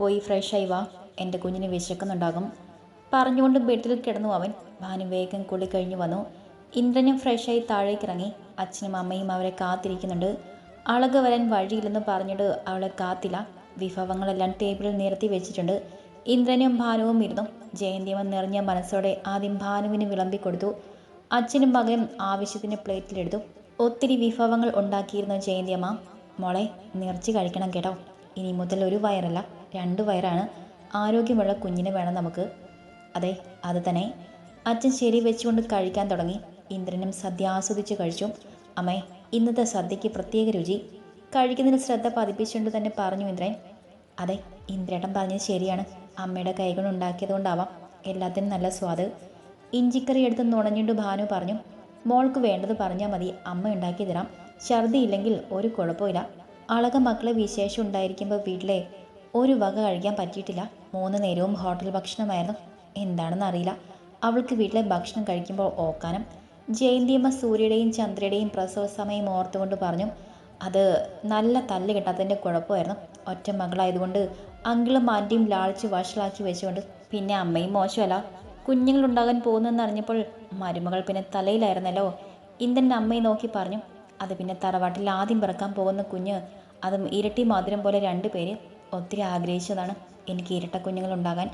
പോയി ഫ്രഷായി വാ. എന്റെ കുഞ്ഞിന് വിശക്കുന്നുണ്ടാകും. പറഞ്ഞുകൊണ്ട് ബെഡിൽ കിടന്നു അവൻ. ഭാനു വേഗം കുളി കഴിഞ്ഞു വന്നു. ഇന്ദ്രനും ഫ്രഷായി താഴേക്ക് ഇറങ്ങി. അച്ഛനും അമ്മയും അവരെ കാത്തിരിക്കുന്നുണ്ട്. അളക് വരാൻ വഴിയില്ലെന്ന് പറഞ്ഞിട്ട് അവളെ കാത്തില്ല. വിഭവങ്ങളെല്ലാം ടേബിളിൽ നിരത്തി വെച്ചിട്ടുണ്ട്. ഇന്ദ്രനും ഭാനുവും ഇരുന്നു. ജയന്തിയമ്മ നിറഞ്ഞ മനസ്സോടെ ആദ്യം ഭാനുവിന് വിളമ്പിക്കൊടുത്തു അച്ഛനും മകനും ആവശ്യത്തിന് പ്ലേറ്റിലെടുത്തു ഒത്തിരി വിഭവങ്ങൾ ഉണ്ടാക്കിയിരുന്നു ജയന്തിയമ്മ മോളെ നിറച്ച് കഴിക്കണം കേട്ടോ. ഇനി മുതൽ ഒരു വയറല്ല. രണ്ട് വയറാണ്. ആരോഗ്യമുള്ള കുഞ്ഞിനെ വേണം നമുക്ക്. അതെ അത് തന്നെ. അച്ഛൻ ശരി വെച്ചുകൊണ്ട് കഴിക്കാൻ തുടങ്ങി. ഇന്ദ്രനും സദ്യ ആസ്വദിച്ച് കഴിച്ചു. അമ്മേ ഇന്നത്തെ സദ്യയ്ക്ക് പ്രത്യേക രുചി. കഴിക്കുന്നതിന് ശ്രദ്ധ പതിപ്പിച്ചുകൊണ്ട് തന്നെ പറഞ്ഞു ഇന്ദ്രൻ. അതെ ഇന്ദ്രേട്ടൻ പറഞ്ഞത് ശരിയാണ്. അമ്മയുടെ കൈകൾ ഉണ്ടാക്കിയതുകൊണ്ടാവാം. എല്ലാത്തിനും നല്ല സ്വാദ്. ഇഞ്ചിക്കറി എടുത്ത് നുണഞ്ഞിട്ട് ഭാനു പറഞ്ഞു മോൾക്ക് വേണ്ടത് പറഞ്ഞാൽ മതി. അമ്മ ഉണ്ടാക്കി തരാം ഛർദി ഇല്ലെങ്കിൽ ഒരു കുഴപ്പമില്ല അളക മക്കളെ വിശേഷം ഉണ്ടായിരിക്കുമ്പോൾ വീട്ടിലെ ഒരു വക കഴിക്കാൻ പറ്റിയിട്ടില്ല. മൂന്ന് നേരവും ഹോട്ടൽ ഭക്ഷണമായിരുന്നു. എന്താണെന്ന് അറിയില്ല. അവൾക്ക് വീട്ടിലെ ഭക്ഷണം കഴിക്കുമ്പോൾ ഓക്കാനം. ജയന്തിയമ്മ സൂര്യയുടെയും ചന്ദ്രയുടെയും പ്രസവ സമയം ഓർത്തുകൊണ്ട് പറഞ്ഞു അത് നല്ല തല്ല് കിട്ടാത്തതിന്റെ കുഴപ്പമായിരുന്നു. ഒറ്റ മകളായതുകൊണ്ട് അങ്കിളും ആന്റിയും ലാളിച്ച് വഷളാക്കി വെച്ചുകൊണ്ട് പിന്നെ അമ്മയും മോശമല്ല. കുഞ്ഞുങ്ങളുണ്ടാകാൻ പോകുന്നെന്ന് അറിഞ്ഞപ്പോൾ മരുമകൾ പിന്നെ തലയിലായിരുന്നല്ലോ. ഇന്ദ്രന്റെ അമ്മയെ നോക്കി പറഞ്ഞു അത് പിന്നെ തറവാട്ടിൽ ആദ്യം പിറക്കാൻ പോകുന്ന കുഞ്ഞ് അതും ഇരട്ടി മധുരം പോലെ രണ്ട് പേര്. ഒത്തിരി ആഗ്രഹിച്ചതാണ് എനിക്ക് ഇരട്ടക്കുഞ്ഞുങ്ങൾ ഉണ്ടാകാൻ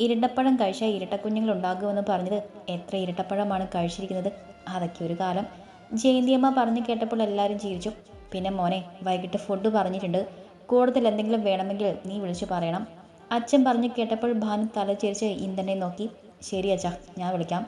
ഇരട്ടപ്പഴം കഴിച്ചാൽ ഇരട്ടക്കുഞ്ഞുങ്ങൾ ഉണ്ടാകുമെന്ന് പറഞ്ഞത് എത്ര ഇരട്ടപ്പഴമാണ് കഴിച്ചിരിക്കുന്നത്? അതൊക്കെ ഒരു കാലം. ജയന്തിയമ്മ പറഞ്ഞു കേട്ടപ്പോൾ എല്ലാവരും ചിരിച്ചു. പിന്നെ മോനെ വൈകിട്ട് ഫുഡ് പറഞ്ഞിട്ടുണ്ട്. കൂടുതൽ എന്തെങ്കിലും വേണമെങ്കിൽ നീ വിളിച്ചു പറയണം. അച്ഛൻ പറഞ്ഞു കേട്ടപ്പോൾ ഭാനു തലചേരിച്ച് ഇന്ധനെ നോക്കി. ശരി അച്ഛാ ഞാൻ വിളിക്കാം.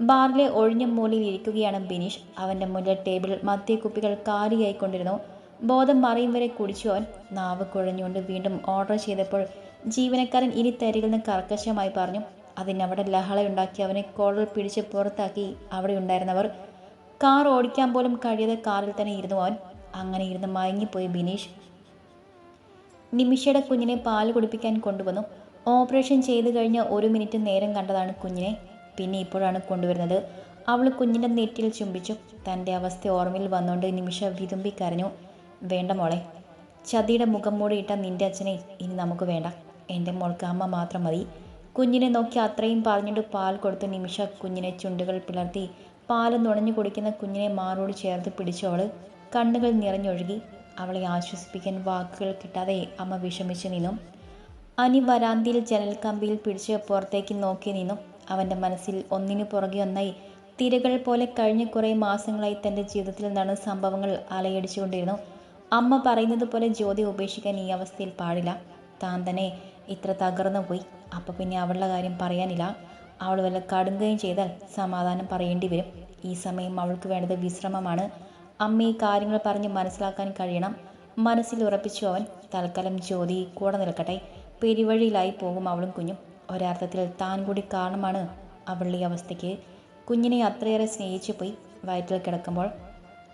ബാറിലെ ഒഴിഞ്ഞ മൂലയിൽ ഇരിക്കുകയാണ് ബിനീഷ്. അവന്റെ മുന്നിൽ ടേബിൾ മദ്യക്കുപ്പികൾ കാലിയായിക്കൊണ്ടിരുന്നു. ബോധം മറിയും വരെ കുടിച്ചു അവൻ നാവ് കുഴഞ്ഞുകൊണ്ട് വീണ്ടും ഓർഡർ ചെയ്തപ്പോൾ ജീവനക്കാരൻ ഇനി തരികിൽ നിന്ന് കർക്കശമായി പറഞ്ഞു. അതിനവിടെ ലഹളയുണ്ടാക്കി അവനെ കോളർ പിടിച്ച് പുറത്താക്കി അവിടെ ഉണ്ടായിരുന്നവർ. കാർ ഓടിക്കാൻ പോലും കഴിയാതെ കാറിൽ തന്നെ ഇരുന്നു അവൻ. അങ്ങനെ ഇരുന്ന് മയങ്ങിപ്പോയി ബിനീഷ്. നിമിഷയുടെ കുഞ്ഞിനെ പാൽ കുടിപ്പിക്കാൻ കൊണ്ടുവന്നു. ഓപ്പറേഷൻ ചെയ്തു കഴിഞ്ഞ് ഒരു മിനിറ്റ് നേരം കണ്ടതാണ് കുഞ്ഞിനെ. പിന്നെ ഇപ്പോഴാണ് കൊണ്ടുവരുന്നത്. അവൾ കുഞ്ഞിന്റെ നെറ്റിയിൽ ചുംബിച്ചു. തന്റെ അവസ്ഥ ഓർമ്മയിൽ വന്നുകൊണ്ട് നിമിഷ വിതുമ്പി കരഞ്ഞു. വേണ്ട മോളെ. ചതിയുടെ മുഖം മൂടിയിട്ട നിന്റെ അച്ഛനെ ഇനി നമുക്ക് വേണ്ട. എന്റെ മോൾക്ക് അമ്മ മാത്രം മതി. കുഞ്ഞിനെ നോക്കി അത്രയും പറഞ്ഞിട്ട് പാൽ കൊടുത്ത് നിമിഷ കുഞ്ഞിനെ ചുണ്ടുകൾ പിളർത്തി പാൽ നുണഞ്ഞു കുടിക്കുന്ന കുഞ്ഞിനെ മാറോട് ചേർത്ത് പിടിച്ചവൾ കണ്ണുകൾ നിറഞ്ഞൊഴുകി അവളെ ആശ്വസിപ്പിക്കാൻ വാക്കുകൾ കിട്ടാതെ അമ്മ വിഷമിച്ചു നിന്നു. അനി വരാന്തിയിൽ ജനൽ കമ്പിയിൽ പിടിച്ച് പുറത്തേക്ക് നോക്കി നിന്നു. അവന്റെ മനസ്സിൽ ഒന്നിനു പുറകെ ഒന്നായി തിരകൾ പോലെ കഴിഞ്ഞ കുറേ മാസങ്ങളായി തന്റെ ജീവിതത്തിൽ നടന്ന സംഭവങ്ങൾ അലയടിച്ചുകൊണ്ടിരുന്നു. അമ്മ പറയുന്നത് പോലെ ജ്യോതി ഉപേക്ഷിക്കാൻ ഈ അവസ്ഥയിൽ പാടില്ല. താൻ തന്നെ ഇത്ര തകർന്നു പോയി. അപ്പോൾ പിന്നെ അവളുടെ കാര്യം പറയാനില്ല. അവൾ വല്ല കടുങ്ങുകയും ചെയ്താൽ സമാധാനം പറയേണ്ടി വരും. ഈ സമയം അവൾക്ക് വേണ്ടത് വിശ്രമമാണ്. അമ്മ ഈ കാര്യങ്ങൾ പറഞ്ഞ് മനസ്സിലാക്കാൻ കഴിയണം. മനസ്സിൽ ഉറപ്പിച്ചു അവൻ. തൽക്കാലം ജ്യോതി കൂടെ നിൽക്കട്ടെ. പെരുവഴിയിലായി പോകും അവളും കുഞ്ഞും. ഒരർത്ഥത്തിൽ താൻ കൂടി കാരണമാണ് അവളുടെ ഈ അവസ്ഥയ്ക്ക്. കുഞ്ഞിനെ അത്രയേറെ സ്നേഹിച്ചു പോയി. വയറ്റിൽ കിടക്കുമ്പോൾ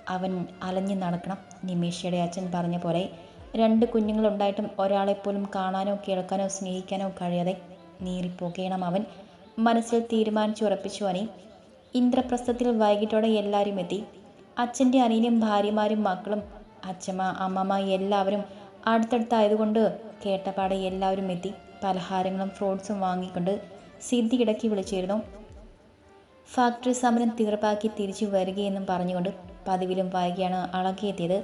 അവൻ അലഞ്ഞു നടക്കണം. നിമേഷയുടെ അച്ഛൻ പറഞ്ഞ പോലെ രണ്ട് കുഞ്ഞുങ്ങളുണ്ടായിട്ടും ഒരാളെപ്പോലും കാണാനോ കേൾക്കാനോ സ്നേഹിക്കാനോ കഴിയാതെ നീറിപ്പോകണം അവൻ. മനസ്സിൽ തീരുമാനിച്ചുറപ്പിച്ചു അനി ഇന്ദ്രപ്രസ്ഥത്തിൽ വൈകിട്ടോടെ എല്ലാവരും എത്തി. അച്ഛന്റെ അനിയനും ഭാര്യമാരും മക്കളും അച്ഛമ്മ അമ്മമ്മ എല്ലാവരും അടുത്തടുത്തായതുകൊണ്ട് കേട്ടപാടെ എല്ലാവരും എത്തി. പലഹാരങ്ങളും ഫ്രൂട്ട്സും വാങ്ങിക്കൊണ്ട് സിദ്ധി ഇടയ്ക്ക് വിളിച്ചിരുന്നു. ഫാക്ടറി സമരം തീർപ്പാക്കി തിരിച്ചു വരികയെന്നും പറഞ്ഞുകൊണ്ട് പതിവിലും വൈകിയാണ് അളകിയെത്തിയത്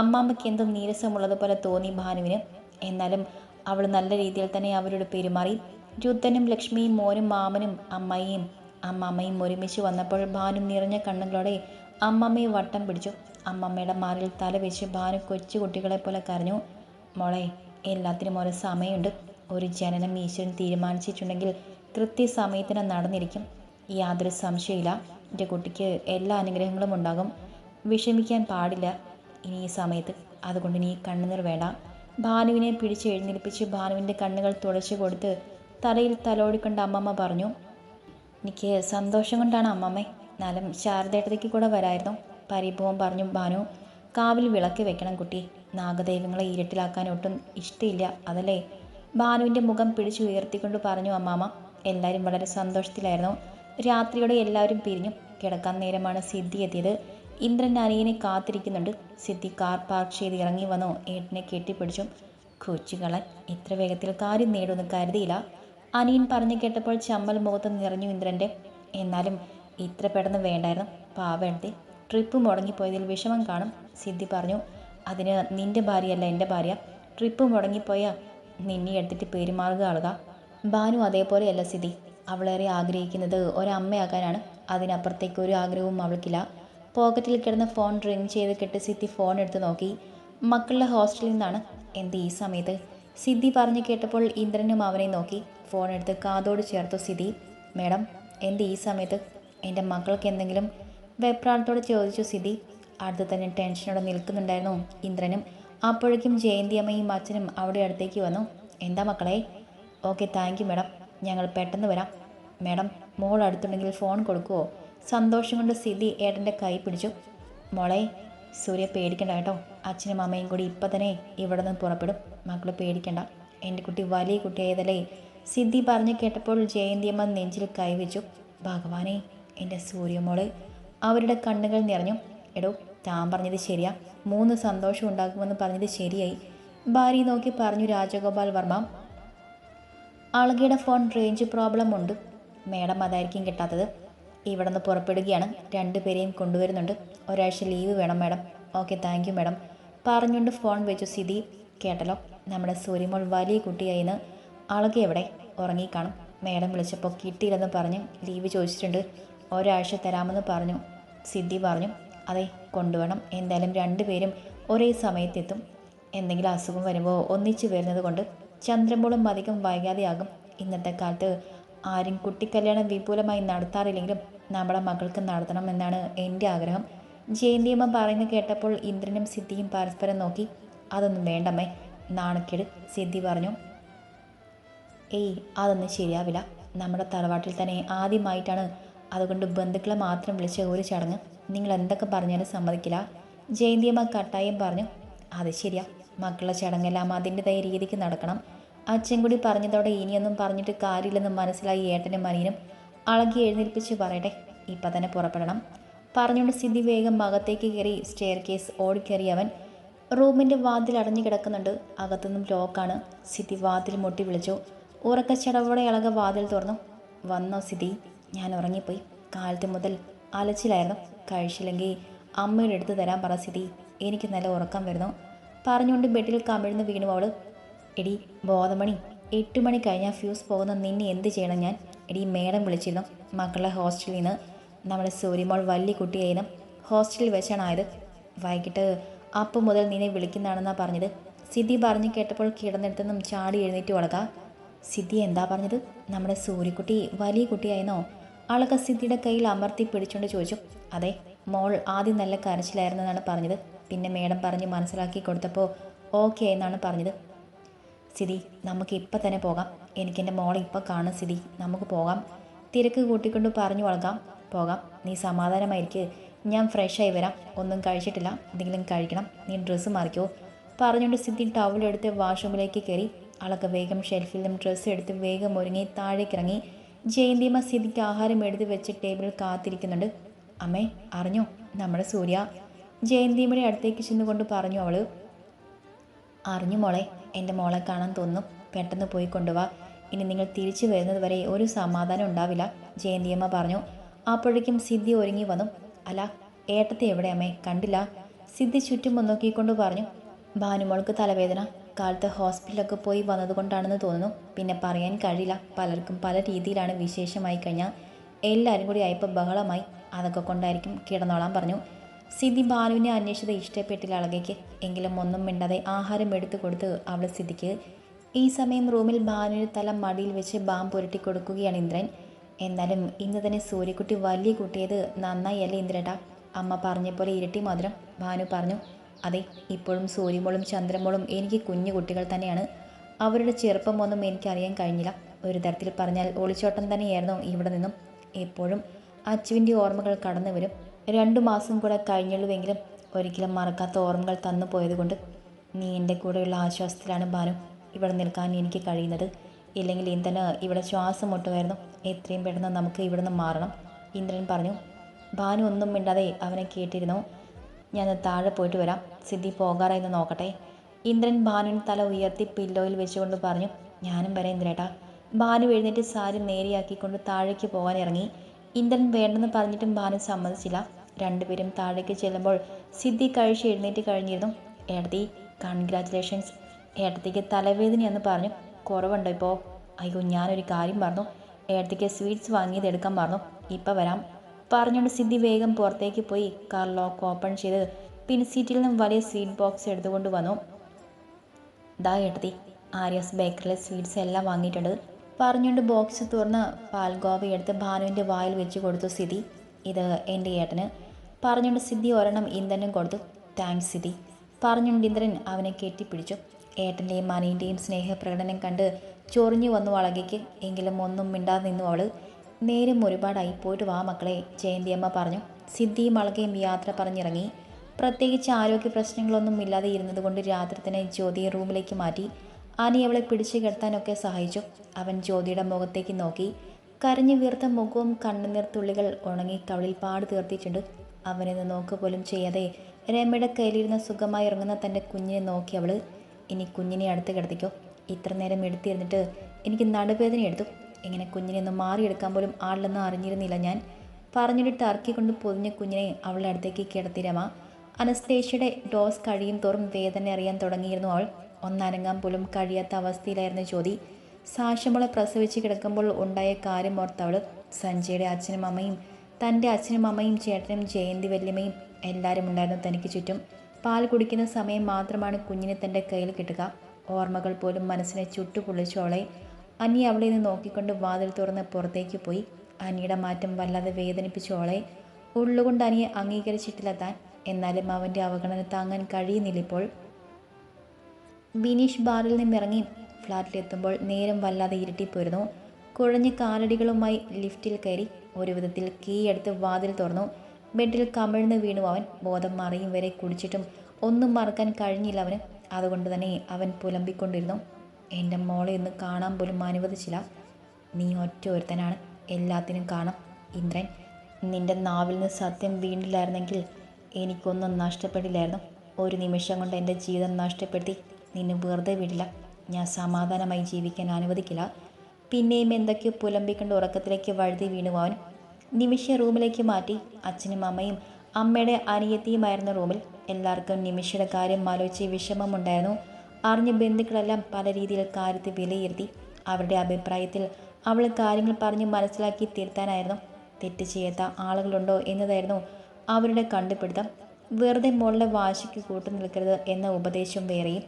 അമ്മാമ്മയ്ക്ക് എന്തും നീരസമുള്ളതുപോലെ തോന്നി ഭാനുവിന്. എന്നാലും അവൾ നല്ല രീതിയിൽ തന്നെ അവരോട് പെരുമാറി. രുദ്ധനും ലക്ഷ്മിയും മോനും മാമനും അമ്മയും അമ്മാമ്മയും ഒരുമിച്ച് വന്നപ്പോൾ ഭാനു നിറഞ്ഞ കണ്ണുകളോടെ അമ്മമ്മയെ വട്ടം പിടിച്ചു. അമ്മമ്മയുടെ മാറിൽ തല വെച്ച് ഭാനു കൊച്ചു കുട്ടികളെ പോലെ കരഞ്ഞു. മോളെ എല്ലാത്തിനും ഓരോ സമയമുണ്ട്. ഒരു ജനനം ഈശ്വരൻ തീരുമാനിച്ചിട്ടുണ്ടെങ്കിൽ കൃത്യസമയത്തിന് നടന്നിരിക്കും. യാതൊരു സംശയമില്ല എന്റെ കുട്ടിക്ക് എല്ലാ അനുഗ്രഹങ്ങളും ഉണ്ടാകും. വിഷമിക്കാൻ പാടില്ല. ഇനി ഈ സമയത്ത് അതുകൊണ്ട് ഇനി കണ്ണുനീർ വേണ്ട. ഭാനുവിനെ പിടിച്ച് എഴുന്നേൽപ്പിച്ച് ഭാനുവിന്റെ കണ്ണുകൾ തുടച്ചു കൊടുത്ത് തലയിൽ തലോടിക്കൊണ്ട് അമ്മമ്മ പറഞ്ഞു എനിക്ക് സന്തോഷം കൊണ്ടാണ് അമ്മമ്മേ. എന്നാലും ശാരദേട്ടതയ്ക്ക് കൂടെ വരായിരുന്നു. പരിഭവം പറഞ്ഞു ഭാനു കാവിൽ വിളക്ക് വെക്കണം കുട്ടി. നാഗദൈവങ്ങളെ ഇരുട്ടിലാക്കാൻ ഒട്ടും ഇഷ്ടമില്ല അതല്ലേ? ഭാനുവിന്റെ മുഖം പിടിച്ചു ഉയർത്തിക്കൊണ്ട് പറഞ്ഞു അമ്മാമ്മ എല്ലാവരും വളരെ സന്തോഷത്തിലായിരുന്നു. രാത്രിയോടെ എല്ലാവരും പിരിഞ്ഞു. കിടക്കാൻ നേരമാണ് സിദ്ധി എത്തിയത്. ഇന്ദ്രൻ അനിയനെ കാത്തിരിക്കുന്നുണ്ട്. സിദ്ധി കാർ പാർക്ക് ചെയ്ത് ഇറങ്ങി വന്നോ. ഏട്ടനെ കെട്ടിപ്പിടിച്ചു കൊച്ചുകളൻ ഇത്ര വേഗത്തിൽ കാര്യം നേടുമെന്ന് കരുതിയില്ല. അനിയൻ പറഞ്ഞു കേട്ടപ്പോൾ ചമ്മൽ മുഖത്ത് നിറഞ്ഞു ഇന്ദ്രന്റെ എന്നാലും ഇത്ര പെട്ടെന്ന് വേണ്ടായിരുന്നു. പാവെടുത്തി ട്രിപ്പ് മുടങ്ങിപ്പോയതിൽ വിഷമം കാണും. സിദ്ധി പറഞ്ഞു അതിന് നിന്റെ ഭാര്യയല്ല എന്റെ ഭാര്യ. ട്രിപ്പ് മുടങ്ങിപ്പോയ നിന്നെ എടുത്തിട്ട് പെരുമാറുക ആളുക. ഭാനു അതേപോലെയല്ല സിദ്ധി. അവളേറെ ആഗ്രഹിക്കുന്നത് ഒരമ്മയാകാനാണ് അതിനപ്പുറത്തേക്ക് ഒരു ആഗ്രഹവും അവൾക്കില്ല. പോക്കറ്റിൽ കിടന്ന് ഫോൺ റിങ് ചെയ്ത് കെട്ട് സിദ്ധി ഫോൺ എടുത്ത് നോക്കി. മക്കളുടെ ഹോസ്റ്റലിൽ നിന്നാണ് എന്ത് ഈ സമയത്ത്? സിദ്ധി പറഞ്ഞു കേട്ടപ്പോൾ ഇന്ദ്രനും അവനെ നോക്കി. ഫോൺ എടുത്ത് കാതോട് ചേർത്തു സിദ്ധി. മേഡം എന്ത് ഈ സമയത്ത്? എന്റെ മക്കൾക്ക് എന്തെങ്കിലും? വെപ്രാളത്തോട് ചോദിച്ചു സിദ്ധി. അടുത്ത് തന്നെ ടെൻഷനോടെ നിൽക്കുന്നുണ്ടായിരുന്നു ഇന്ദ്രനും. അപ്പോഴേക്കും ജയന്തി അമ്മയും അച്ഛനും അവിടെ അടുത്തേക്ക് വന്നു. എന്താ മക്കളെ? Okay thank you madam. ഞങ്ങൾ പെട്ടെന്ന് വരാം. മേഡം മോൾ അടുത്തുണ്ടെങ്കിൽ ഫോൺ കൊടുക്കുമോ സന്തോഷം കൊണ്ട് സിദ്ധി ഏട്ടന്റെ കൈ പിടിച്ചു. മോളെ സൂര്യ പേടിക്കണ്ട കേട്ടോ. അച്ഛനും അമ്മയും കൂടി ഇപ്പം തന്നെ ഇവിടെ നിന്ന് പുറപ്പെടും. മക്കൾ പേടിക്കണ്ട. എന്റെ കുട്ടി വലിയ കുട്ടിയായതല്ലേ? സിദ്ധി പറഞ്ഞു കേട്ടപ്പോൾ ജയന്തിയമ്മ നെഞ്ചിൽ കൈവച്ചു. ഭഗവാനെ എന്റെ സൂര്യമോൾ അവരുടെ കണ്ണുകൾ നിറഞ്ഞു. എടോ താൻ പറഞ്ഞത് ശരിയാ. മൂന്ന് സന്തോഷം ഉണ്ടാക്കുമെന്ന് പറഞ്ഞത് ശരിയായി. ഭാര്യ നോക്കി പറഞ്ഞു രാജഗോപാൽ വർമ്മ. അളകിയുടെ ഫോൺ റേഞ്ച് പ്രോബ്ലം ഉണ്ട്. മേഡം അതായിരിക്കും കിട്ടാത്തത്. ഇവിടെ നിന്ന് പുറപ്പെടുകയാണ് രണ്ടുപേരെയും കൊണ്ടുവരുന്നുണ്ട്. ഒരാഴ്ച ലീവ് വേണം madam. Okay thank you madam. പറഞ്ഞുകൊണ്ട് ഫോൺ വെച്ചു സ്ഥിതി കേട്ടല്ലോ നമ്മുടെ സൂര്യമോൾ വലിയ കുട്ടിയായി നിന്ന് ആളൊക്കെ എവിടെ? ഉറങ്ങിക്കാണും. മേഡം വിളിച്ചപ്പോൾ കിട്ടിയില്ലെന്ന് പറഞ്ഞ് ലീവ് ചോദിച്ചിട്ടുണ്ട്. ഒരാഴ്ച തരാമെന്ന് പറഞ്ഞു. സിദ്ധി പറഞ്ഞു അതെ കൊണ്ടുവേണം എന്തായാലും രണ്ടുപേരും ഒരേ സമയത്തെത്തും. എന്തെങ്കിലും അസുഖം വരുമ്പോൾ ഒന്നിച്ചു വരുന്നത് കൊണ്ട് ചന്ദ്രമോളും അധികം വൈകാതെയാകും. ഇന്നത്തെ കാലത്ത് ആരും കുട്ടിക്കല്യാണം വിപുലമായി നടത്താറില്ലെങ്കിലും നമ്മുടെ മകൾക്ക് നടത്തണം എന്നാണ് എന്റെ ആഗ്രഹം. ജയന്തിയമ്മ പറയുന്നത് കേട്ടപ്പോൾ ഇന്ദ്രനും സിദ്ധിയും പരസ്പരം നോക്കി അതൊന്നും വേണ്ടമ്മേ നാണക്കേട് സിദ്ധി പറഞ്ഞു. ഏയ് അതൊന്നും ശരിയാവില്ല. നമ്മുടെ തറവാട്ടിൽ തന്നെ ആദ്യമായിട്ടാണ് അതുകൊണ്ട് ബന്ധുക്കളെ മാത്രം വിളിച്ച ഒരു ചടങ്ങ്. നിങ്ങൾ എന്തൊക്കെ പറഞ്ഞാലും സമ്മതിക്കില്ല. ജയന്തിയമ്മ കട്ടായം പറഞ്ഞു അത് ശരിയാ. മക്കളുടെ ചടങ്ങെല്ലാം അതിന്റെതായ രീതിക്ക് നടക്കണം. അച്ഛൻ കൂടി പറഞ്ഞതോടെ ഇനിയൊന്നും പറഞ്ഞിട്ട് കാര്യമില്ലെന്ന് മനസ്സിലായി ഏട്ടനും മനിയനും അളകി എഴുന്നേൽപ്പിച്ച് പറയട്ടെ. ഇപ്പം തന്നെ പുറപ്പെടണം. പറഞ്ഞുകൊണ്ട് സിദ്ധി വേഗം അകത്തേക്ക് കയറി സ്റ്റെയർ കേസ് ഓടിക്കയറി അവൻ റൂമിന്റെ വാതിൽ അടഞ്ഞു കിടക്കുന്നുണ്ട്. അകത്തുനിന്നും ലോക്കാണ്. സിദ്ധി വാതിൽ മുട്ടി വിളിച്ചു. ഉറക്കച്ചടവോടെ ഇളക വാതിൽ തുറന്നു. വന്നോ സിദ്ധി ഞാൻ ഉറങ്ങിപ്പോയി. കാലത്ത് മുതൽ അലച്ചിലായിരുന്നു. കഴിച്ചില്ലെങ്കിൽ അമ്മയുടെ അടുത്ത് തരാൻ പറ സിദ്ധി എനിക്ക് നല്ല ഉറക്കം വരുന്നു. പറഞ്ഞുകൊണ്ട് ബെഡിൽ കമിഴ്ന്ന് വീണു അവൾ എടി ബോധമണി എട്ട് മണി കഴിഞ്ഞാൽ ഫ്യൂസ് പോകുന്ന നിന്നെ എന്ത് ചെയ്യണം ഞാൻ? എടി മേഡം വിളിച്ചിരുന്നു. മക്കളുടെ ഹോസ്റ്റലിൽ നിന്ന്. നമ്മുടെ സൂര്യമോൾ വലിയ കുട്ടിയായിരുന്നു. ഹോസ്റ്റലിൽ വെച്ചാണ് ആയത് വൈകിട്ട് അപ്പം മുതൽ നിന്നെ വിളിക്കുന്നതാണെന്നാണ് പറഞ്ഞത്. സിദ്ധി പറഞ്ഞു കേട്ടപ്പോൾ കിടന്നിടത്തുനിന്നും ചാടി എഴുന്നേറ്റ് വളക സിദ്ധി എന്താ പറഞ്ഞത്? നമ്മുടെ സൂര്യക്കുട്ടി വലിയ കുട്ടിയായിരുന്നോ? ആളൊക്കെ സിദ്ധിയുടെ കയ്യിൽ അമർത്തി പിടിച്ചുകൊണ്ട് ചോദിച്ചു. അതെ മോൾ ആദ്യം നല്ല കരച്ചിലായിരുന്നെന്നാണ് പറഞ്ഞത്. പിന്നെ മേഡം പറഞ്ഞ് മനസ്സിലാക്കി കൊടുത്തപ്പോൾ ഓക്കെ എന്നാണ് പറഞ്ഞത്. സിതി നമുക്ക് ഇപ്പം തന്നെ പോകാം. എനിക്കെന്റെ മോളെ ഇപ്പം കാണും സിതി നമുക്ക് പോകാം. തിരക്ക് കൂട്ടിക്കൊണ്ട് പറഞ്ഞു വളകാം പോകാം. നീ സമാധാനമായിരിക്ക്. ഞാൻ ഫ്രഷായി വരാം. ഒന്നും കഴിച്ചിട്ടില്ല. എന്തെങ്കിലും കഴിക്കണം. നീ ഡ്രസ്സ് മാറിക്കോ. പറഞ്ഞുകൊണ്ട് സിദ്ധി ടവലെടുത്ത് വാഷ്റൂമിലേക്ക് കയറി. അളക്ക വേഗം ഷെൽഫിൽ നിന്നും ഡ്രസ്സ് എടുത്ത് വേഗം ഒരുങ്ങി താഴേക്കിറങ്ങി. ജയന്തിമ സിദ്ധിക്ക് ആഹാരം എടുത്ത് വെച്ച് ടേബിളിൽ കാത്തിരിക്കുന്നുണ്ട്. അമ്മേ അറിഞ്ഞോ? നമ്മുടെ സൂര്യ. ജയന്തിയമ്മയുടെ അടുത്തേക്ക് ചെന്നുകൊണ്ട് പറഞ്ഞു അവൾ അറിഞ്ഞു മോളെ എന്റെ മോളെ കാണാൻ തോന്നും. പെട്ടെന്ന് പോയി കൊണ്ടുവാ. ഇനി നിങ്ങൾ തിരിച്ചു വരുന്നത് വരെ ഒരു സമാധാനം ഉണ്ടാവില്ല ജയന്തിയമ്മ പറഞ്ഞു. അപ്പോഴേക്കും സിദ്ധി ഒരുങ്ങി വന്നു. അല്ല ഏട്ടത്തെ എവിടെ അമ്മേ? കണ്ടില്ല. സിദ്ധി ചുറ്റും നോക്കിക്കൊണ്ട് പറഞ്ഞു. ഭാനുമോൾക്ക് തലവേദന. കാലത്ത് ഹോസ്പിറ്റലൊക്കെ പോയി വന്നതുകൊണ്ടാണെന്ന് തോന്നുന്നു. പിന്നെ പറയാൻ കഴിയില്ല. പലർക്കും പല രീതിയിലാണ് വിശേഷമായി കഴിഞ്ഞാൽ എല്ലാവരും കൂടി ആയപ്പോൾ ബഹളമായി. അതൊക്കെ കൊണ്ടായിരിക്കും കിടന്നോളാൻ പറഞ്ഞു. സിദ്ധി ബാലുവിനെ അന്വേഷിച്ചത് ഇഷ്ടപ്പെട്ടില്ല അളകയ്ക്ക്. എങ്കിലും ഒന്നും മിണ്ടാതെ ആഹാരം എടുത്തു കൊടുത്ത് അവൾ സിദ്ധിക്ക് ഈ സമയം റൂമിൽ ബാനുവിന് തല മടിയിൽ വെച്ച് ബാം പുരട്ടി കൊടുക്കുകയാണ് ഇന്ദ്രൻ. എന്നാലും ഇന്ന് തന്നെ സൂര്യക്കുട്ടി വലിയ കുട്ടിയത് നന്നായി അല്ലേ ഇന്ദ്രേട്ടാ? അമ്മ പറഞ്ഞ പോലെ ഇരട്ടി മധുരം. ഭാനു പറഞ്ഞു അതെ ഇപ്പോഴും സൂര്യമോളും ചന്ദ്രമോളും എനിക്ക് കുഞ്ഞു കുട്ടികൾ തന്നെയാണ്. അവരുടെ ചെറുപ്പം ചെറുപ്പമൊന്നും എനിക്കറിയാൻ കഴിഞ്ഞില്ല. ഒരു തരത്തിൽ പറഞ്ഞാൽ ഒളിച്ചോട്ടം തന്നെയായിരുന്നു ഇവിടെ നിന്നും. എപ്പോഴും അച്ചുവിന്റെ ഓർമ്മകൾ കടന്നു വരും രണ്ടു മാസം കൂടെ കഴിഞ്ഞുള്ളൂവെങ്കിലും ഒരിക്കലും മറക്കാത്ത ഓർമ്മകൾ തന്നു പോയതുകൊണ്ട് നീ എന്റെ കൂടെയുള്ള ആശ്വാസത്തിലാണ് ഭാനു ഇവിടെ നിൽക്കാൻ എനിക്ക് കഴിയുന്നത്. ഇല്ലെങ്കിൽ ഇന്ധന ഇവിടെ ശ്വാസം മുട്ടുമായിരുന്നു. എത്രയും പെട്ടെന്ന് നമുക്ക് ഇവിടുന്ന് മാറണം ഇന്ദ്രൻ പറഞ്ഞു. ഭാനു ഒന്നും മിണ്ടാതെ അവനെ കേട്ടിരുന്നു. ഞാൻ താഴെ പോയിട്ട് വരാം. സിദ്ധി പോകാറായിരുന്നു നോക്കട്ടെ. ഇന്ദ്രൻ ഭാനുവിന് തല ഉയർത്തി പില്ലോയിൽ വെച്ചുകൊണ്ട് പറഞ്ഞു. ഞാനും വരാം ഇന്ദ്രേട്ടാ. ഭാനു എഴുന്നേറ്റ് സാരി നേരെയാക്കിക്കൊണ്ട് താഴേക്ക് പോകാൻ ഇറങ്ങി. ഇന്ദ്രൻ വേണ്ടെന്ന് പറഞ്ഞിട്ടും ഭാനു സമ്മതിച്ചില്ല. രണ്ടുപേരും താഴേക്ക് ചെല്ലുമ്പോൾ സിദ്ധി കഴിച്ച് എഴുന്നേറ്റ് കഴിഞ്ഞിരുന്നു. ഏടത്തി കൺഗ്രാറ്റുലേഷൻസ് ഏടത്തിക്ക് തലവേദനയെന്ന് പറഞ്ഞു. കുറവുണ്ടോ ഇപ്പോൾ അയ്യോ ഞാനൊരു കാര്യം പറഞ്ഞു ഏടത്തിക്ക് സ്വീറ്റ്സ് വാങ്ങിയത് എടുക്കാൻ പറഞ്ഞു ഇപ്പം വരാം. പറഞ്ഞുകൊണ്ട് സിദ്ധി വേഗം പുറത്തേക്ക് പോയി കാർ ലോക്ക് ഓപ്പൺ ചെയ്ത് പിൻസീറ്റിൽ നിന്നും വലിയ സ്വീറ്റ് ബോക്സ് എടുത്തുകൊണ്ട് വന്നു. ദാ ഏട്ടത്തി ആര്യസ് ബേക്കറിലെ സ്വീറ്റ്സ് എല്ലാം വാങ്ങിയിട്ടുണ്ട്. പറഞ്ഞുകൊണ്ട് ബോക്സ് തുറന്ന് പാൽഗോവ എടുത്ത് ഭാനുവിന്റെ വായിൽ വെച്ച് കൊടുത്തു സിദ്ധി. ഇത് എന്റെ ഏട്ടന്. പറഞ്ഞുകൊണ്ട് സിദ്ധി ഒരെണ്ണം ഇന്ദ്രനും കൊടുത്തു. താങ്ക്സ് സിദ്ധി. പറഞ്ഞുകൊണ്ട് ഇന്ദ്രൻ അവനെ കെട്ടിപ്പിടിച്ചു. ഏട്ടന്റെയും മനീന്റെയും സ്നേഹപ്രകടനം കണ്ട് ചൊറിഞ്ഞു വന്നു വളകയ്ക്ക് എങ്കിലും ഒന്നും മിണ്ടാതെ നിന്നു അവൾ നേരം ഒരുപാടായി. പോയിട്ട് വാ മക്കളെ ജയന്തിയമ്മ പറഞ്ഞു. സിദ്ധിയും അളകയും യാത്ര പറഞ്ഞിറങ്ങി. പ്രത്യേകിച്ച് ആരോഗ്യ പ്രശ്നങ്ങളൊന്നും ഇല്ലാതെ ഇരുന്നതുകൊണ്ട് രാത്രി തന്നെ ജ്യോതിയെ റൂമിലേക്ക് മാറ്റി. ആനി അവളെ പിടിച്ചു കിടത്താനൊക്കെ സഹായിച്ചു. അവൻ ജ്യോതിയുടെ മുഖത്തേക്ക് നോക്കി. കരഞ്ഞു വീർത്ത മുഖവും കണ്ണുനീർ തുള്ളികൾ ഉണങ്ങി കവളിൽ പാട് തീർത്തിട്ടുണ്ട് അവനെന്ന് നോക്ക് പോലും ചെയ്യാതെ രമയുടെ കയ്യിലിരുന്ന് സുഖമായി ഇറങ്ങുന്ന തന്റെ കുഞ്ഞിനെ നോക്കി അവൾ ഇനി കുഞ്ഞിനെ അടുത്ത് കിടത്തിക്കോ. ഇത്ര നേരം എടുത്തിരുന്നിട്ട് എനിക്ക് നടുവേദന എടുത്തു. ഇങ്ങനെ കുഞ്ഞിനെ ഒന്ന് മാറിയെടുക്കാൻ പോലും ആളില്ലെന്ന് അറിഞ്ഞിരുന്നില്ല ഞാൻ. പറഞ്ഞിട്ട് ടർക്കി കൊണ്ട് പൊതിഞ്ഞ കുഞ്ഞിനെ അവളുടെ അടുത്തേക്ക് കിടത്തി രമ. അനസ്തേഷ്യയുടെ ഡോസ് കഴിയും തോറും വേദന അറിയാൻ തുടങ്ങിയിരുന്നു അവൾ. ഒന്നനങ്ങാൻ പോലും കഴിയാത്ത അവസ്ഥയിലായിരുന്നു ജ്യോതി. സാക്ഷ്യമോളെ പ്രസവിച്ച് കിടക്കുമ്പോൾ ഉണ്ടായ കാര്യം ഓർത്തവൾ സഞ്ജയുടെ അച്ഛനും അമ്മയും തന്റെ അച്ഛനും അമ്മയും ചേട്ടനും ജയന്തി വല്യമ്മയും എല്ലാവരും ഉണ്ടായിരുന്നു തനിക്ക് ചുറ്റും. പാൽ കുടിക്കുന്ന സമയം മാത്രമാണ് കുഞ്ഞിനെ തന്റെ കയ്യിൽ കിട്ടുക. ഓർമ്മകൾ പോലും മനസ്സിനെ ചുട്ടുപൊള്ളിച്ചോളെ അനി അവളെ നിന്ന് നോക്കിക്കൊണ്ട് വാതിൽ തുറന്ന് പുറത്തേക്ക് പോയി. അനിയുടെ മാറ്റം വല്ലാതെ വേദനിപ്പിച്ചോളെ ഉള്ളുകൊണ്ട് അനിയെ അംഗീകരിച്ചിട്ടില്ല താൻ. എന്നാലും അവന്റെ അവഗണന താങ്ങാൻ കഴിയുന്നില്ല ഇപ്പോൾ. ബിനീഷ് ബാറിൽ നിന്നിറങ്ങി ഫ്ലാറ്റിലെത്തുമ്പോൾ നേരം വല്ലാതെ ഇരുട്ടിപ്പോയിരുന്നു. കുഴഞ്ഞ കാലടികളുമായി ലിഫ്റ്റിൽ കയറി ഒരു വിധത്തിൽ കീ വാതിൽ തുറന്നു. ബെഡിൽ കമിഴ്ന്ന് വീണു അവൻ. ബോധം മറിയും വരെ കുടിച്ചിട്ടും ഒന്നും മറക്കാൻ കഴിഞ്ഞില്ല അവന്. അതുകൊണ്ട് തന്നെ അവൻ പുലമ്പിക്കൊണ്ടിരുന്നു. എന്റെ മോളെ ഒന്ന് കാണാൻ പോലും അനുവദിച്ചില്ല. നീ ഒറ്റ ഒരുത്തനാണ്. എല്ലാത്തിനും കാണാം ഇന്ദ്രൻ. നിന്റെ നാവിൽ നിന്ന് സത്യം വീണ്ടില്ലായിരുന്നെങ്കിൽ എനിക്കൊന്നും നഷ്ടപ്പെടില്ലായിരുന്നു. ഒരു നിമിഷം കൊണ്ട് എന്റെ ജീവിതം നഷ്ടപ്പെടുത്തി. നിന്നെ വെറുതെ വിടില്ല. ഞാൻ സമാധാനമായി ജീവിക്കാൻ അനുവദിക്കില്ല. പിന്നെയും എന്തൊക്കെയോ പുലമ്പിക്കൊണ്ട് ഉറക്കത്തിലേക്ക് വഴുതി വീണു അവൻ. നിമിഷ റൂമിലേക്ക് മാറ്റി അച്ഛനും അമ്മയും അമ്മയുടെ അനിയത്തിയുമായിരുന്ന റൂമിൽ. എല്ലാവർക്കും നിമിഷയുടെ കാര്യം ആലോചിച്ച് വിഷമമുണ്ടായിരുന്നു. അറിഞ്ഞ ബന്ധുക്കളെല്ലാം പല രീതിയിൽ കാര്യത്തെ വിലയിരുത്തി അവരുടെ അഭിപ്രായത്തിൽ അവൾ കാര്യങ്ങൾ പറഞ്ഞ് മനസ്സിലാക്കി തിരുത്താനായിരുന്നു. തെറ്റ് ചെയ്യാത്ത ആളുകളുണ്ടോ എന്നതായിരുന്നു അവരുടെ കണ്ടുപിടുത്തം. വെറുതെ മോളുടെ വാശിക്ക് കൂട്ടു നിൽക്കരുത് എന്ന ഉപദേശം വേറെയും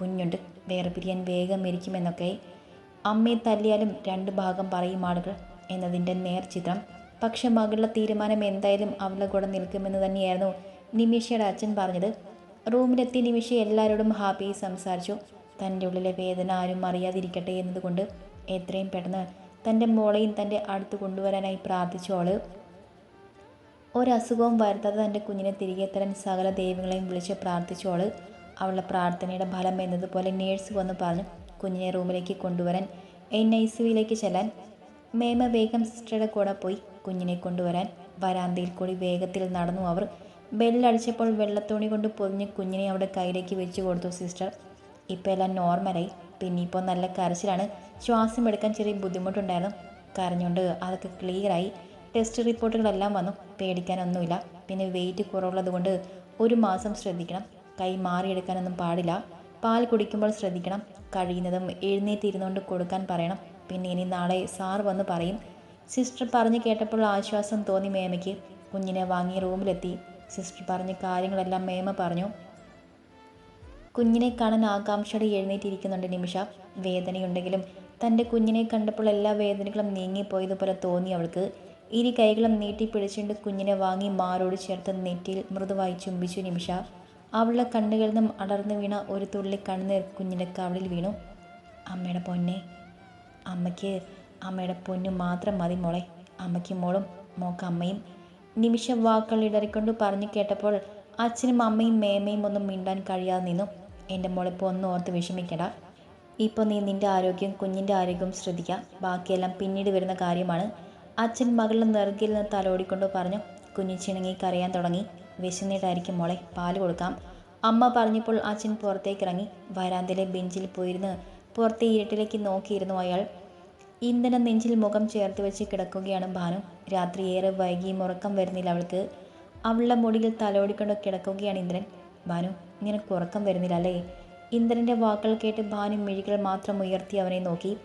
കുഞ്ഞുണ്ട്. വേറെ പിരിയാൻ വേഗം മരിക്കുമെന്നൊക്കെ അമ്മയെ തല്ലിയാലും രണ്ട് ഭാഗം പറയും ആളുകൾ എന്നതിന്റെ നേർചിത്രം. പക്ഷെ മകളുടെ തീരുമാനം എന്തായാലും അവളുടെ കൂടെ നിൽക്കുമെന്ന് തന്നെയായിരുന്നു നിമിഷയുടെ അച്ഛൻ പറഞ്ഞത്. റൂമിലെത്തിയ നിമിഷ എല്ലാവരോടും ഹാപ്പി സംസാരിച്ചു. തന്റെ ഉള്ളിലെ വേദന ആരും അറിയാതിരിക്കട്ടെ എന്നതുകൊണ്ട് എത്രയും പെട്ടെന്ന് തന്റെ മോളെയും തന്റെ അടുത്ത് കൊണ്ടുവരാനായി പ്രാർത്ഥിച്ചു അവൾ ഒരസുഖവും വരുത്താതെ തന്റെ കുഞ്ഞിനെ തിരികെ തരാൻ സകല ദൈവങ്ങളെയും വിളിച്ച് പ്രാർത്ഥിച്ചു അവൾ അവളുടെ പ്രാർത്ഥനയുടെ ഫലം എന്നതുപോലെ നേഴ്സ് വന്ന് പറഞ്ഞു കുഞ്ഞിനെ റൂമിലേക്ക് കൊണ്ടുവരാൻ. എൻ ഐ സിയിലേക്ക് ചെല്ലാൻ. മേമ വേഗം സിസ്റ്ററുടെ കൂടെ പോയി കുഞ്ഞിനെ കൊണ്ടുവരാൻ. വരാന്തയിൽ കൂടി വേഗത്തിൽ നടന്നു അവർ. ബെല്ലടിച്ചപ്പോൾ വെള്ളത്തോണി കൊണ്ട് പൊതിഞ്ഞ് കുഞ്ഞിനെ അവിടെ കയ്യിലേക്ക് വെച്ച് കൊടുത്തു സിസ്റ്റർ. ഇപ്പോൾ എല്ലാം നോർമലായി. പിന്നെ ഇപ്പോൾ നല്ല കരച്ചിലാണ്. ശ്വാസം എടുക്കാൻ ചെറിയ ബുദ്ധിമുട്ടുണ്ടായിരുന്നു. കരഞ്ഞുകൊണ്ട് അതൊക്കെ ക്ലിയറായി ടെസ്റ്റ് റിപ്പോർട്ടുകളെല്ലാം വന്നു. പേടിക്കാനൊന്നുമില്ല. പിന്നെ വെയിറ്റ് കുറവുള്ളത് കൊണ്ട് ഒരു മാസം ശ്രദ്ധിക്കണം. കൈ മാറിയെടുക്കാനൊന്നും പാടില്ല. പാൽ കുടിക്കുമ്പോൾ ശ്രദ്ധിക്കണം. കഴിയുന്നതും എഴുന്നേറ്റിരുന്നുകൊണ്ട് കൊടുക്കാൻ പറയണം. പിന്നെ ഇനി നാളെ സാർ വന്ന് പറയും. സിസ്റ്റർ പറഞ്ഞു കേട്ടപ്പോൾ ആശ്വാസം തോന്നി മേമയ്ക്ക്. കുഞ്ഞിനെ വാങ്ങി റൂമിലെത്തി. സിസ്റ്റർ പറഞ്ഞ കാര്യങ്ങളെല്ലാം മേമ പറഞ്ഞു. കുഞ്ഞിനെ കാണാൻ ആകാംക്ഷയോടെ എഴുന്നേറ്റിരിക്കുന്നുണ്ട് നിമിഷ. വേദനയുണ്ടെങ്കിലും തന്റെ കുഞ്ഞിനെ കണ്ടപ്പോൾ എല്ലാ വേദനകളും നീങ്ങിപ്പോയതുപോലെ തോന്നി അവൾക്ക്. ഇരു കൈകളും നീട്ടി പിടിച്ചുകൊണ്ട് കുഞ്ഞിനെ വാങ്ങി മാറോട് ചേർത്ത് നെറ്റിയിൽ മൃദുവായി ചുംബിച്ചു നിമിഷ. അവളുടെ കണ്ണുകളിൽ നിന്നും അടർന്നു വീണ ഒരു തുള്ളി കണ്ണുനീർ കുഞ്ഞിന്റെ കവളിൽ വീണു. അമ്മയുടെ പൊന്നെ. അമ്മയ്ക്ക് അമ്മയുടെ പൊന്നു മാത്രം മതി മോളെ. അമ്മയ്ക്ക് മോളും മോക്ക് അമ്മയും. നിമിഷ വാക്കുകൾ ഇടറിക്കൊണ്ട് പറഞ്ഞു കേട്ടപ്പോൾ അച്ഛനും അമ്മയും മേമയും ഒന്നും മിണ്ടാൻ കഴിയാതെ നിന്നു. എന്റെ മോളിപ്പോൾ ഒന്നും ഓർത്ത് വിഷമിക്കട ഇപ്പോൾ നീ നിന്റെ ആരോഗ്യം കുഞ്ഞിന്റെ ആരോഗ്യം ശ്രദ്ധിക്കാം. ബാക്കിയെല്ലാം പിന്നീട് വരുന്ന കാര്യമാണ്. അച്ഛൻ മകളുടെ നെറുകിൽ നിന്ന് തലോടിക്കൊണ്ട് പറഞ്ഞു കുഞ്ഞു ചിണങ്ങി കരയാൻ തുടങ്ങി. വിശന്നിട്ടായിരിക്കും മോളെ പാൽ കൊടുക്കാം. അമ്മ പറഞ്ഞപ്പോൾ അച്ഛൻ പുറത്തേക്ക് ഇറങ്ങി വരാന്തയിലെ ബെഞ്ചിൽ പോയിരുന്ന്. പുറത്തെ ഇരുട്ടിലേക്ക് നോക്കിയിരുന്നു അയാൾ. ഇന്ധന നെഞ്ചിൽ മുഖം ചേർത്ത് വെച്ച് കിടക്കുകയാണ് ഭാനു. രാത്രി ഏറെ വൈകിയും ഉറക്കം വരുന്നില്ല അവൾക്ക്. അവളുടെ മുടിയിൽ തലോടിക്കൊണ്ട് കിടക്കുകയാണ് ഇന്ദ്രൻ. ഭാനു നിനക്ക് ഉറക്കം വരുന്നില്ല അല്ലേ? ഇന്ദ്രന്റെ വാക്കുകൾ കേട്ട് ഭാനു മിഴികൾ മാത്രം ഉയർത്തി അവനെ നോക്കി.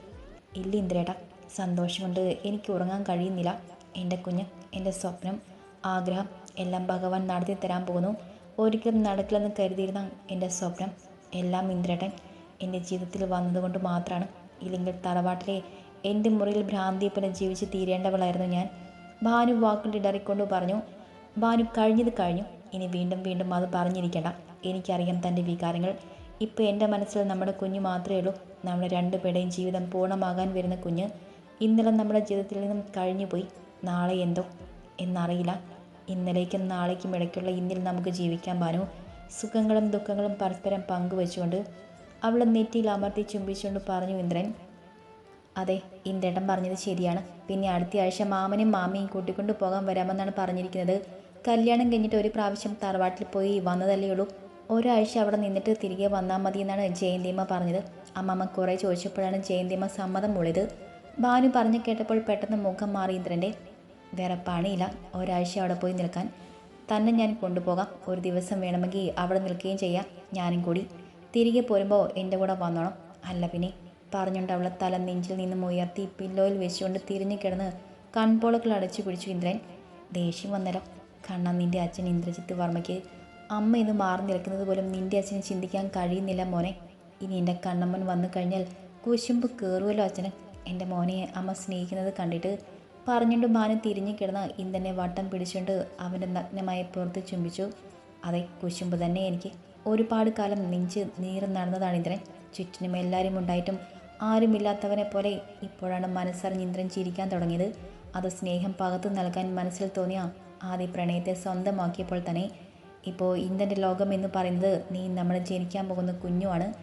ഇല്ല ഇന്ദ്രേട്ടാ സന്തോഷം കൊണ്ട് എനിക്ക് ഉറങ്ങാൻ കഴിയുന്നില്ല. എന്റെ കുഞ്ഞ് എന്റെ സ്വപ്നം ആഗ്രഹം എല്ലാം ഭഗവാൻ നടത്തി തരാൻ പോകുന്നു. ഒരിക്കലും നടക്കില്ലെന്ന് കരുതിയിരുന്ന എന്റെ സ്വപ്നം എല്ലാം ഇന്ദ്രേട്ടൻ എന്റെ ജീവിതത്തിൽ വന്നതുകൊണ്ട് മാത്രമാണ് ഇല്ലെങ്കിൽ തറവാട്ടിലെ എന്റെ മുറിയിൽ ഭ്രാന്തിയെ പോലെ ജീവിച്ച് തീരേണ്ടവളായിരുന്നു ഞാൻ. ഭാനു വാക്കുകൾ ഇടറിക്കൊണ്ട് പറഞ്ഞു ഭാനു കഴിഞ്ഞത് കഴിഞ്ഞു. ഇനി വീണ്ടും വീണ്ടും അത് പറഞ്ഞിരിക്കേണ്ട. എനിക്കറിയാം തന്റെ വികാരങ്ങൾ. ഇപ്പോൾ എന്റെ മനസ്സിൽ നമ്മുടെ കുഞ്ഞ് മാത്രമേ ഉള്ളൂ. നമ്മുടെ രണ്ടുപേരുടെയും ജീവിതം പൂർണമാകാൻ വരുന്ന കുഞ്ഞ് ഇന്നലെ നമ്മുടെ ജീവിതത്തിൽ നിന്നും കഴിഞ്ഞുപോയി. നാളെ എന്തോ എന്നറിയില്ല. ഇന്നലേക്കും നാളേക്കും ഇടയ്ക്കുള്ള ഇന്നിൽ നമുക്ക് ജീവിക്കാൻ ബാനു സുഖങ്ങളും ദുഃഖങ്ങളും പരസ്പരം പങ്കുവെച്ചുകൊണ്ട് അവളെ നെറ്റിയിൽ അമർത്തി ചുംബിച്ചുകൊണ്ട് പറഞ്ഞു ഇന്ദ്രൻ. അതെ ഇന്ദ്രേട്ടൻ പറഞ്ഞത് ശരിയാണ്. പിന്നെ അടുത്ത ആഴ്ച മാമനെയും മാമിയും കൂട്ടിക്കൊണ്ട് പോകാൻ വരാമെന്നാണ് പറഞ്ഞിരിക്കുന്നത്. കല്യാണം കഴിഞ്ഞിട്ട് ഒരു പ്രാവശ്യം തറവാട്ടിൽ പോയി വന്നതല്ലേ ഉള്ളൂ. ഒരാഴ്ച അവിടെ നിന്നിട്ട് തിരികെ വന്നാൽ മതി എന്നാണ് ജയന്തിയമ്മ പറഞ്ഞത്. അമ്മമ്മ കുറേ ചോദിച്ചപ്പോഴാണ് ജയന്തിയമ്മ സമ്മതം മൂളിയത് ഭാനു പറഞ്ഞു കേട്ടപ്പോൾ പെട്ടെന്ന് മുഖം മാറി ഇന്ദ്രന്റെ വേറെ പണിയില്ല. ഒരാഴ്ച അവിടെ പോയി നിൽക്കാൻ. തന്നെ ഞാൻ കൊണ്ടുപോകാം. ഒരു ദിവസം വേണമെങ്കിൽ അവിടെ നിൽക്കുകയും ചെയ്യാം. ഞാനും കൂടി. തിരികെ പോരുമ്പോൾ എന്റെ കൂടെ വന്നോണം. അല്ല പിന്നെ പറഞ്ഞുകൊണ്ട് അവളെ തല നെഞ്ചിൽ നിന്നും ഉയർത്തി പില്ലോയിൽ വെച്ചുകൊണ്ട് തിരിഞ്ഞു കിടന്ന് കൺപോളകൾ അടച്ചു പിടിച്ചു ഇന്ദ്രൻ. ദേഷ്യം വന്നേരം കണ്ണ നിന്റെ അച്ഛൻ ഇന്ദ്രജിത്ത് വർമ്മയ്ക്ക് അമ്മ ഇന്ന് മാറി നിൽക്കുന്നത് പോലും നിന്റെ അച്ഛന് ചിന്തിക്കാൻ കഴിയുന്നില്ല മോനെ. ഇനി എന്റെ കണ്ണമ്മൻ വന്നു കഴിഞ്ഞാൽ കുശുമ്പ് കയറുമല്ലോ അച്ഛന്. എന്റെ മോനെ അമ്മ സ്നേഹിക്കുന്നത് കണ്ടിട്ട് പറഞ്ഞുകൊണ്ട് ഭാനു തിരിഞ്ഞു കിടന്ന് ഇന്ദ്രനെ വട്ടം പിടിച്ചുകൊണ്ട് അവന്റെ നഗ്നമായ പുറത്ത് ചുംബിച്ചു. അതെ കുശുമ്പ് തന്നെ എനിക്ക്. ഒരുപാട് കാലം നെഞ്ച് നീറ് നടന്നതാണ് ഇന്ദ്രൻ. ചുറ്റിനും എല്ലാവരും ഉണ്ടായിട്ടും ആരുമില്ലാത്തവനെ പോലെ ഇപ്പോഴാണ് മനസ്സറിഞ്ഞ് ഇന്ദ്രൻ ചിരിക്കാൻ തുടങ്ങിയത്. അത് സ്നേഹം പകത്തു നൽകാൻ മനസ്സിൽ തോന്നിയ ആദ്യ പ്രണയത്തെ സ്വന്തമാക്കിയപ്പോൾ തന്നെ ഇപ്പോൾ ഇന്ദ്രന്റെ ലോകം എന്ന് പറയുന്നത് നീ നമ്മളെ ജനിക്കാൻ പോകുന്ന കുഞ്ഞുമാണ്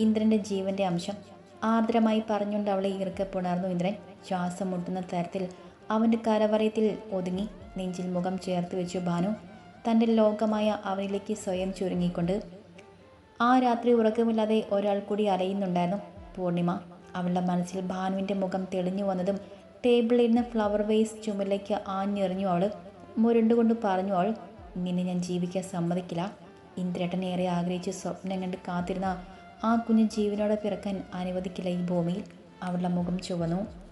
ഇന്ദ്രന്റെ ജീവന്റെ അംശം ആർദ്രമായി പറഞ്ഞുകൊണ്ട് അവളെ ഇറുക്കെ പുണർന്നു ഇന്ദ്രൻ. ശ്വാസം മുട്ടുന്ന തരത്തിൽ അവന്റെ കരവറയത്തിൽ ഒതുങ്ങി നെഞ്ചിൽ മുഖം ചേർത്ത് വെച്ചു ഭാനു. തന്റെ ലോകമായ അവനിലേക്ക് സ്വയം ചുരുങ്ങിക്കൊണ്ട് ആ രാത്രി ഉറക്കമില്ലാതെ ഒരാൾ കൂടി അലയുന്നുണ്ടായിരുന്നു പൂർണിമ. അവളുടെ മനസ്സിൽ ഭാനുവിന്റെ മുഖം തെളിഞ്ഞു വന്നതും ടേബിളിൽ ഫ്ലവർ വേസ് ചുമലിലേക്ക് ആഞ്ഞെറിഞ്ഞു അവൾ മുരണ്ടുകൊണ്ട് പറഞ്ഞു അവൾ നിന്നെ ഞാൻ ജീവിക്കാൻ സമ്മതിക്കില്ല. ഇന്ദ്രേട്ടൻ ഏറെ ആഗ്രഹിച്ച് സ്വപ്നം കണ്ട് കാത്തിരുന്ന ആ കുഞ്ഞ് ജീവനോടെ പിറക്കാൻ അനുവദിക്കില്ല ഈ ഭൂമിയിൽ. അവളുടെ മുഖം ചുവന്നു.